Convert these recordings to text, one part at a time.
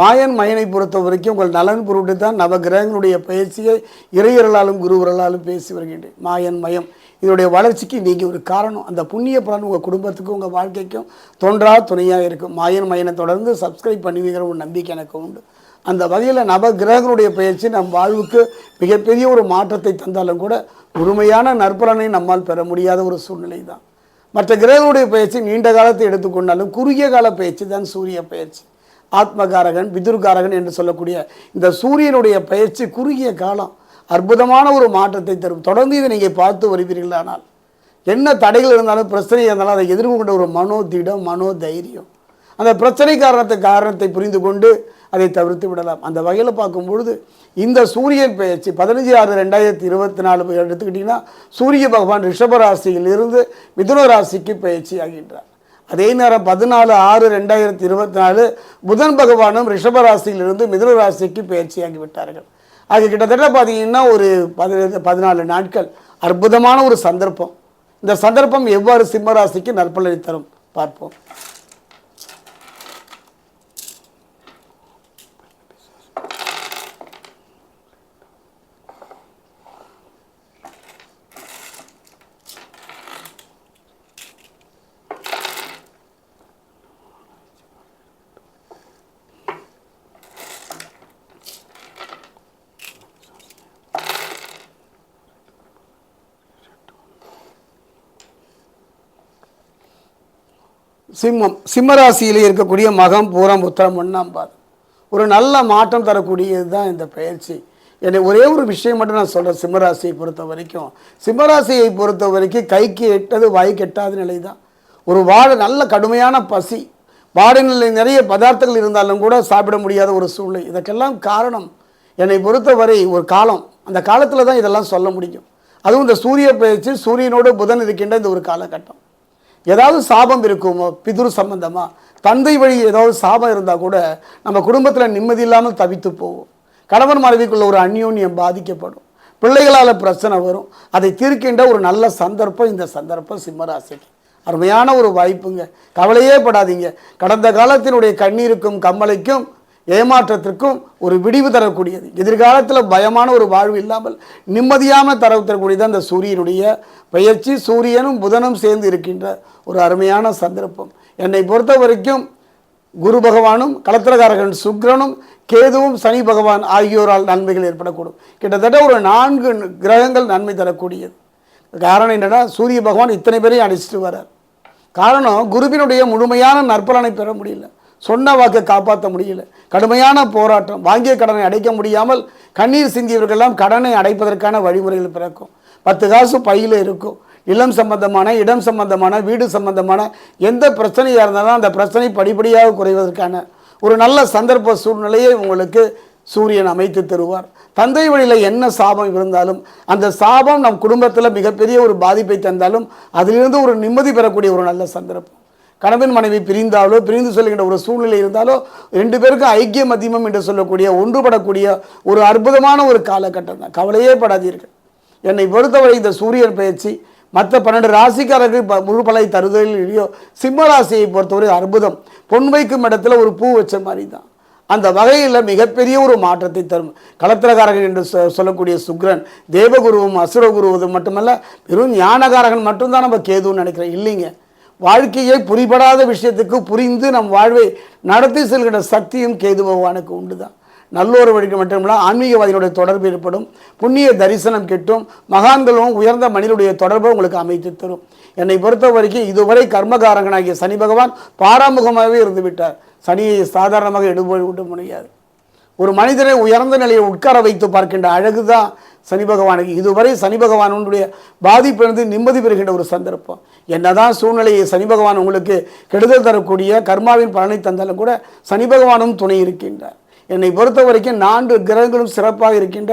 மாயன் மயனை பொறுத்த வரைக்கும் உங்கள் நலன் பொருட்டு தான் நவகிரகங்களுடைய பயிற்சியை இறையர்களாலும் குருவர்களாலும் பேசி வருகின்றேன். மாயன் மயம். இதனுடைய வளர்ச்சிக்கு நீங்கள் ஒரு காரணம். அந்த புண்ணிய பலன் உங்கள் குடும்பத்துக்கும் உங்கள் வாழ்க்கைக்கும் தொன்றா துணையாக இருக்கும். மாயன் மயனை தொடர்ந்து சப்ஸ்கிரைப் பண்ணுவீங்கிற ஒரு நம்பிக்கை எனக்கு உண்டு. அந்த வகையில் நவ கிரகங்களுடைய பயிற்சி நம் வாழ்வுக்கு மிகப்பெரிய ஒரு மாற்றத்தை தந்தாலும் கூட முழுமையான நற்பலனை நம்மால் பெற முடியாத ஒரு சூழ்நிலை தான் மற்ற கிரகங்களுடைய பயிற்சி நீண்ட காலத்தை எடுத்துக்கொண்டாலும் குறுகிய கால பயிற்சி தான் சூரிய பயிற்சி. ஆத்மகாரகன் பிதுர்காரகன் என்று சொல்லக்கூடிய இந்த சூரியனுடைய பயிற்சி குறுகிய காலம் அற்புதமான ஒரு மாற்றத்தை தரும். தொடர்ந்து இதை நீங்கள் பார்த்து வருவீர்களானால் என்ன தடைகள் இருந்தாலும் பிரச்சனை இருந்தாலும் அதை எதிர்கொண்ட ஒரு மனோ திடம் மனோ தைரியம். அந்த பிரச்சனை காரணத்தை காரணத்தை புரிந்து கொண்டு அதை தவிர்த்து விடலாம். அந்த வகையில் பார்க்கும் பொழுது இந்த சூரியன் பயிற்சி பதினஞ்சு ஆறு ரெண்டாயிரத்தி இருபத்தி நாலு எடுத்துக்கிட்டிங்கன்னா சூரிய பகவான் ரிஷபராசியிலிருந்து இருந்து மிதுன ராசிக்கு பயிற்சி ஆகின்றார். அதே நேரம் பதினாலு ஆறு ரெண்டாயிரத்தி இருபத்தி நாலு புதன் பகவானும் ரிஷப ராசியிலிருந்து மிதுன ராசிக்கு பயிற்சியாகி விட்டார்கள். அது கிட்டத்தட்ட பார்த்தீங்கன்னா ஒரு பதினெட்டு பதினாலு நாட்கள் அற்புதமான ஒரு சந்தர்ப்பம். இந்த சந்தர்ப்பம் எவ்வாறு சிம்மராசிக்கு நற்பலனை தரும் பார்ப்போம். சிம்மம் சிம்மராசியில் இருக்கக்கூடிய மகம் பூரம் உத்தரம் ஒன்றாம் பாதம். ஒரு நல்ல மாற்றம் தரக்கூடியது தான் இந்த பயிற்சி. என்னை ஒரே ஒரு விஷயம் மட்டும் நான் சொல்கிறேன் சிம்மராசியை பொறுத்த வரைக்கும். சிம்மராசியை பொறுத்த வரைக்கும் கைக்கு எட்டது வாய்க்கு எட்டாத நிலை தான் ஒரு வாழை நல்ல கடுமையான பசி. வாடநிலை நிறைய பதார்த்தங்கள் இருந்தாலும் கூட சாப்பிட முடியாத ஒரு சூழ்நிலை. இதற்கெல்லாம் காரணம் என்னை பொறுத்தவரை ஒரு காலம். அந்த காலத்தில் தான் இதெல்லாம் சொல்ல முடியும். அதுவும் இந்த சூரிய பயிற்சி சூரியனோடு புதன் இருக்கின்ற இந்த ஒரு காலகட்டம். ஏதாவது சாபம் இருக்குமோ பிதுர் சம்பந்தமாக தந்தை வழி ஏதாவது சாபம் இருந்தால் கூட நம்ம குடும்பத்தில் நிம்மதி இல்லாமல் தவித்து போவோம். கணவன் மனைவிக்குள்ள ஒரு அந்யோன்யம் பாதிக்கப்படும். பிள்ளைகளால் பிரச்சனை வரும். அதை தீர்க்கின்ற ஒரு நல்ல சந்தர்ப்பம் இந்த சந்தர்ப்பம் சிம்மராசிக்கு. அருமையான ஒரு வாய்ப்புங்க. கவலையே படாதீங்க. கடந்த காலத்தினுடைய கண்ணீருக்கும் கம்மலைக்கும் ஏமாற்றத்திற்கும் ஒரு விடிவு தரக்கூடியது. எதிர்காலத்தில் பயமான ஒரு வாழ்வு இல்லாமல் நிம்மதியான தரவு தரக்கூடியது அந்த சூரியனுடைய பயிற்சி சூரியனும் புதனும் சேர்ந்து இருக்கின்ற ஒரு அருமையான சந்தர்ப்பம். என்னை பொறுத்த வரைக்கும் குரு பகவானும் கலத்திரகாரகன் சுக்கிரனும் கேதுவும் சனி பகவான் ஆகியோரால் நன்மைகள் ஏற்படக்கூடும். கிட்டத்தட்ட ஒரு நான்கு கிரகங்கள் நன்மை தரக்கூடியது. காரணம் என்னென்னா சூரிய பகவான் இத்தனை பேரையும் அடிச்சிட்டு வரார் காரணம் குருவினுடைய முழுமையான நற்பலனை பெற முடியல. சொன்ன வாக்கை காப்பாற்ற முடியல. கடுமையான போராட்டம். வாங்கிய கடனை அடைக்க முடியாமல் கண்ணீர் சிந்தியவர்கள்லாம் கடனை அடைப்பதற்கான வழிமுறைகள் பிறக்கும். பத்து காசு பையில் இருக்கும். நிலம் சம்பந்தமான இடம் சம்பந்தமான வீடு சம்பந்தமான எந்த பிரச்சனையாக இருந்தாலும் அந்த பிரச்சனை படிப்படியாக குறைவதற்கான ஒரு நல்ல சந்தர்ப்ப சூழ்நிலையை உங்களுக்கு சூரியன் அமைத்து தருவார். தந்தை வழியில் என்ன சாபம் இருந்தாலும் அந்த சாபம் நம் குடும்பத்தில் மிகப்பெரிய ஒரு பாதிப்பை தந்தாலும் அதிலிருந்து ஒரு நிம்மதி பெறக்கூடிய ஒரு நல்ல சந்தர்ப்பம். கணவன் மனைவி பிரிந்தாலோ பிரிந்து செல்கின்ற ஒரு சூழ்நிலை இருந்தாலோ ரெண்டு பேருக்கும் ஐக்கிய மத்தியமம் என்று சொல்லக்கூடிய ஒன்றுபடக்கூடிய ஒரு அற்புதமான ஒரு காலகட்டம் தான். கவலையே படாதீர்கள். என்னை பொறுத்தவரை இந்த சூரியன் பயிற்சி மற்ற பன்னெண்டு ராசிக்காரர்கள் ப- முழு பலை தருதலிலேயோ சிம்ம ராசியை பொறுத்தவரை அற்புதம். பொன் வைக்கும் இடத்துல ஒரு பூ வச்ச மாதிரி தான். அந்த வகையில் மிகப்பெரிய ஒரு மாற்றத்தை தரும். கலத்திரகாரகன் என்று சொ- சொல்லக்கூடிய சுக்ரன் தேவகுருவும் அசுரகுருவதும் மட்டுமல்ல வெறும் ஞானகாரகன் மட்டும்தான் நம்ம கேதுன்னு நினைக்கிறேன். இல்லைங்க. வாழ்க்கையை புரிபடாத விஷயத்துக்கு புரிந்து நம் வாழ்வை நடத்தி செல்கின்ற சக்தியும் கேது பகவானுக்கு உண்டு தான் நல்லொரு வழிக்கு மட்டுமல்ல ஆன்மீகவாதிகளுடைய தொடர்பு ஏற்படும் புண்ணிய தரிசனம் கிட்டும் மகான்களும் உயர்ந்த மனிதனுடைய தொடர்பை உங்களுக்கு அமைத்து தரும். என்னை பொறுத்த வரைக்கும் இதுவரை கர்மகாரங்கனாகிய சனி பகவான் பாராமுகமாகவே இருந்து விட்டார் சனியை சாதாரணமாக எடுபோய் விட முடியாது. ஒரு மனிதனை உயர்ந்த நிலையை உட்கார வைத்து பார்க்கின்ற அழகு தான் சனி பகவானுக்கு இதுவரை சனி பகவானுடைய பாதிப்பிலிருந்து நிம்மதி பெறுகின்ற ஒரு சந்தர்ப்பம். என்னதான் சூழ்நிலையை சனி பகவான் உங்களுக்கு கெடுதல் தரக்கூடிய கர்மாவின் பலனை தந்தாலும் கூட சனி பகவானும் துணை இருக்கின்றார். என்னை பொறுத்த வரைக்கும் நான்கு கிரகங்களும் சிறப்பாக இருக்கின்ற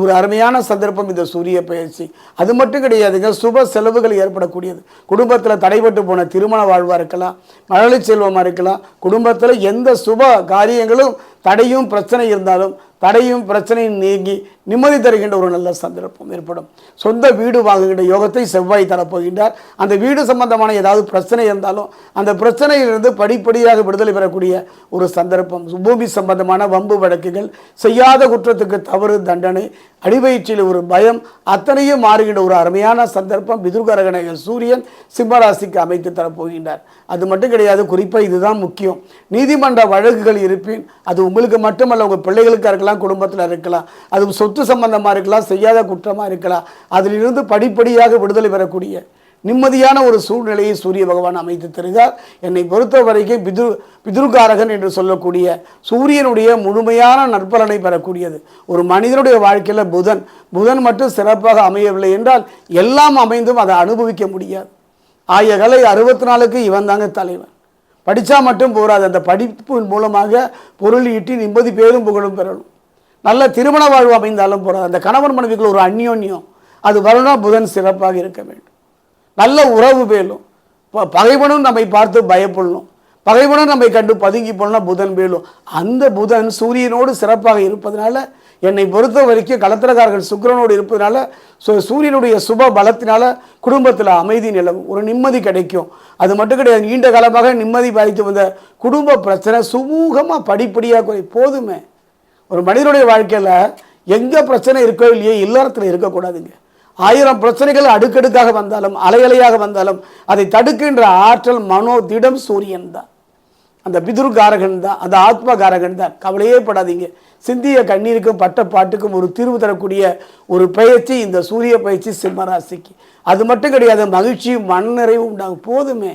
ஒரு அருமையான சந்தர்ப்பம் இந்த சூரிய பயிற்சி. அது மட்டும் கிடையாதுங்க சுப செலவுகள் ஏற்படக்கூடியது. குடும்பத்தில் தடைபட்டு போன திருமண வாழ்வாக இருக்கலாம் மழலை செல்வமாக இருக்கலாம் குடும்பத்தில் எந்த சுப காரியங்களும் தடையும் பிரச்சனை இருந்தாலும் தடையும் பிரச்சனையும் நீங்கி நிம்மதி தருகின்ற ஒரு நல்ல சந்தர்ப்பம் ஏற்படும். சொந்த வீடு வாங்குகின்ற யோகத்தை செவ்வாய் தரப்போகின்றார். அந்த வீடு சம்பந்தமான ஏதாவது பிரச்சனை இருந்தாலும் அந்த பிரச்சனையிலிருந்து படிப்படியாக விடுதலை பெறக்கூடிய ஒரு சந்தர்ப்பம். பூமி சம்பந்தமான வம்பு வழக்குகள் செய்யாத குற்றத்துக்கு தவறு தண்டனை அடிவயிற்றில் ஒரு பயம் அத்தனையும் மாறுகின்ற ஒரு அருமையான சந்தர்ப்பம். பிதுர்கரகனக சூரியன் சிம்மராசிக்கு அமைத்து தரப்போகின்றார். அது மட்டும் கிடையாது குறிப்பாக இதுதான் முக்கியம். நீதிமன்ற வழக்குகள் இருப்பின் அது உங்களுக்கு மட்டுமல்ல உங்கள் பிள்ளைகளுக்காக இருக்கலாம் குடும்பத்தில் இருக்கலாம். அது சொத்து சம்பந்தமாக இருக்கலாம் செய்யாத குற்றமாக இருக்கலாம் அதிலிருந்து படிப்படியாக விடுதலை பெறக்கூடிய நிம்மதியான ஒரு சூழ்நிலையை சூரிய பகவான் அமைத்து தருகிறார். என்னை பொறுத்த வரைக்கும் பிது பிதுர்காரகன் என்று சொல்லக்கூடிய சூரியனுடைய முழுமையான நற்பலனை பெறக்கூடியது. ஒரு மனிதனுடைய வாழ்க்கையில் புதன் புதன் மட்டும் சிறப்பாக அமையவில்லை என்றால் எல்லாம் அமைந்தும் அதை அனுபவிக்க முடியாது. ஆய கலை அறுபத்தி நாலுக்கு இவன் தாங்க தலைவன். படித்தா மட்டும் போராது அந்த படிப்பு மூலமாக பொருள் ஈட்டி நிம்மதி பேரும் புகழும் பெறணும். நல்ல திருமண வாழ்வு அமைந்தாலும் போகிறது அந்த கணவன் மனைவிக்குள்ள ஒரு அந்யோன்யம். அது வருணா புதன் சிறப்பாக இருக்க வேண்டும். நல்ல உறவு வேலும். ப- பகைவனும் நம்மை பார்த்து பயப்படணும். பகைவனும் நம்மை கண்டு பதுங்கி போனால் புதன் வேலும். அந்த புதன் சூரியனோடு சிறப்பாக இருப்பதனால என்னை பொறுத்த வரைக்கும் கலத்திரக்காரர்கள் சுக்கிரனோடு இருப்பதனால ஸோ சூரியனுடைய சுப பலத்தினால குடும்பத்தில் அமைதி நிலவும். ஒரு நிம்மதி கிடைக்கும். அது மட்டும் கிடையாது நீண்ட காலமாக நிம்மதி பாதித்து வந்த குடும்ப பிரச்சனை சுமூகமாக படிப்படியாக குறை போதுமே. ஒரு மனிதனுடைய வாழ்க்கையில் எங்கே பிரச்சனை இருக்கோ இல்லையோ இல்லறத்தில் இருக்கக்கூடாதுங்க. ஆயிரம் பிரச்சனைகள் அடுக்கடுக்காக வந்தாலும் அலையலையாக வந்தாலும் அதை தடுக்கின்ற ஆற்றல் மனோ திடம் சூரியன் தான். அந்த பிதுர்காரகன் தான் அந்த ஆத்மகாரகன் தான். கவலையே படாதீங்க. சிந்திய கண்ணீருக்கும் பட்ட பாட்டுக்கும் ஒரு தீர்வு தரக்கூடிய ஒரு பயிற்சி இந்த சூரிய பயிற்சி சிம்மராசிக்கு. அது மட்டும் கிடையாது மகிழ்ச்சியும் மனநிறைவும் உண்டாகும். போதுமே.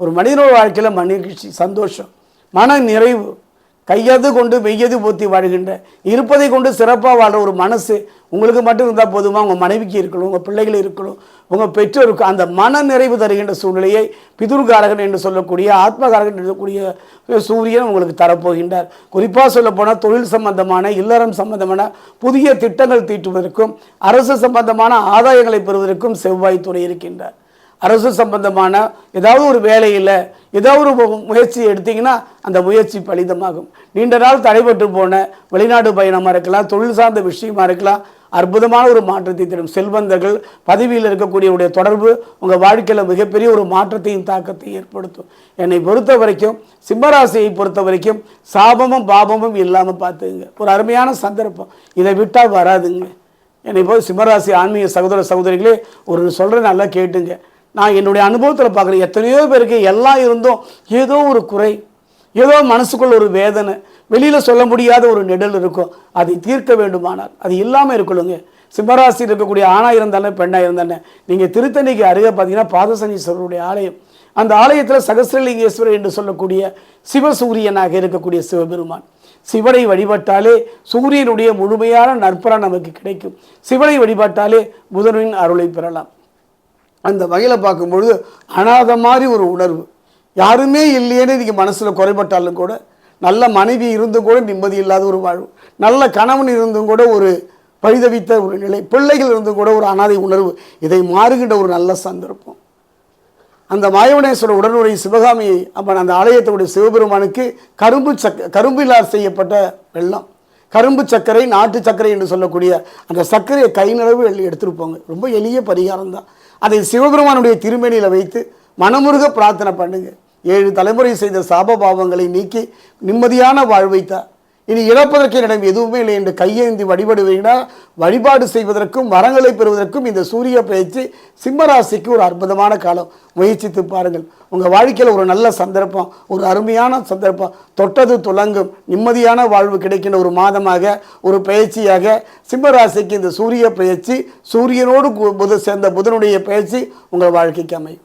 ஒரு மனிதனோட வாழ்க்கையில் மகிழ்ச்சி சந்தோஷம் மன நிறைவு கையது கொண்டு மெய்யது போத்தி வாழ்கின்ற இருப்பதை கொண்டு சிறப்பாக வாழ்கிற ஒரு மனசு உங்களுக்கு மட்டும் இருந்தால் போதுமா? உங்கள் மனைவிக்கு இருக்கணும் உங்கள் பிள்ளைகள் இருக்கணும். உங்கள் பெற்றோருக்கு அந்த மன நிறைவு தருகின்ற சூழ்நிலையை பிதுர்காரகன் என்று சொல்லக்கூடிய ஆத்மகாரகன் என்று சொல்லக்கூடிய சூரியன் உங்களுக்கு தரப்போகின்றார். குறிப்பாக சொல்லப்போனால் தொழில் சம்பந்தமான இல்லறம் சம்பந்தமான புதிய திட்டங்கள் தீட்டுவதற்கும் அரசு சம்பந்தமான ஆதாயங்களை பெறுவதற்கும் செவ்வாய் துணை இருக்கின்றார். அரசு சம்பந்தமான ஏதாவது ஒரு வேலையில் ஏதாவது ஒரு முயற்சி எடுத்தீங்கன்னா அந்த முயற்சி பலிதமாகும். நீண்ட நாள் தடைபட்டு போன வெளிநாடு பயணமாக இருக்கலாம் தொழில் சார்ந்த விஷயமா இருக்கலாம் அற்புதமான ஒரு மாற்றத்தை தரும். செல்வந்தர்கள் பதவியில் இருக்கக்கூடியவுடைய தொடர்பு உங்கள் வாழ்க்கையில் மிகப்பெரிய ஒரு மாற்றத்தையும் தாக்கத்தையும் ஏற்படுத்தும். என்னை பொறுத்த வரைக்கும் சிம்மராசியை பொறுத்த வரைக்கும் சாபமும் பாபமும் இல்லாமல் பார்த்துங்க ஒரு அருமையான சந்தர்ப்பம். இதை விட்டால் வராதுங்க. என்னை போது சிம்மராசி ஆன்மீக சகோதர சகோதரிகளே ஒரு சொல்கிற நல்லா கேட்டுங்க. நான் என்னுடைய அனுபவத்தில் பார்க்குறேன். எத்தனையோ பேருக்கு எல்லாம் இருந்தும் ஏதோ ஒரு குறை ஏதோ மனசுக்குள்ள ஒரு வேதனை வெளியில் சொல்ல முடியாத ஒரு நெடல் இருக்கும். அதை தீர்க்க வேண்டுமானால் அது இல்லாமல் இருக்கணுங்க. சிம்மராசி இருக்கக்கூடிய ஆணாக இருந்தானே பெண்ணாக இருந்தானே நீங்கள் திருத்தணிக்கு அருகே பார்த்தீங்கன்னா பாதசனீஸ்வரருடைய ஆலயம். அந்த ஆலயத்தில் சகசிரலிங்கேஸ்வரர் என்று சொல்லக்கூடிய சிவசூரியனாக இருக்கக்கூடிய சிவபெருமான். சிவனை வழிபட்டாலே சூரியனுடைய முழுமையான நற்பலன் நமக்கு கிடைக்கும். சிவனை வழிபட்டாலே புதனின் அருளை பெறலாம். அந்த வகையில் பார்க்கும்பொழுது அனாத மாதிரி ஒரு உணர்வு. யாருமே இல்லையேன்னு இன்றைக்கி மனசில் குறைபட்டாலும் கூட நல்ல மனைவி இருந்தும் கூட நிம்மதி இல்லாத ஒரு வாழ்வு. நல்ல கணவன் இருந்தும் கூட ஒரு பரிதவித்த ஒரு நிலை. பிள்ளைகள் இருந்தும் கூட ஒரு அனாதை உணர்வு. இதை மாறுகின்ற ஒரு நல்ல சந்தர்ப்பம். அந்த மாயவனேஸ்வர உடனுடைய சிவகாமி அப்போ அந்த ஆலயத்தினுடைய சிவபெருமானுக்கு கரும்பு சக்க கரும்பிலார் செய்யப்பட்ட வெள்ளம். கரும்பு சர்க்கரை நாட்டு சர்க்கரை என்று சொல்லக்கூடிய அந்த சர்க்கரையை கை நிலவு எடுத்துருப்பாங்க. ரொம்ப எளிய பரிகாரம் தான். அதை சிவபெருமானுடைய திருமேனியில் வைத்து மனமுருக பிரார்த்தனை பண்ணுங்க. ஏழு தலைமுறை செய்த சாப பாவங்களை நீக்கி நிம்மதியான வாழ்வைத்தா இனி இழப்பதற்கு என்னிடம் எதுவுமே இல்லை என்று கையேந்தி வழிபடுவீங்கன்னா வழிபாடு செய்வதற்கும் வரங்களை பெறுவதற்கும் இந்த சூரிய பயிற்சி சிம்மராசிக்கு ஒரு அற்புதமான காலம். முயற்சித்து பாருங்கள். உங்கள் வாழ்க்கையில் ஒரு நல்ல சந்தர்ப்பம் ஒரு அருமையான சந்தர்ப்பம். தொட்டது துலங்கும் நிம்மதியான வாழ்வு கிடைக்கின்ற ஒரு மாதமாக ஒரு பயிற்சியாக சிம்மராசிக்கு இந்த சூரிய பயிற்சி சூரியனோடு புத சேர்ந்த புதனுடைய பயிற்சி உங்கள் வாழ்க்கைக்கு அமையும்.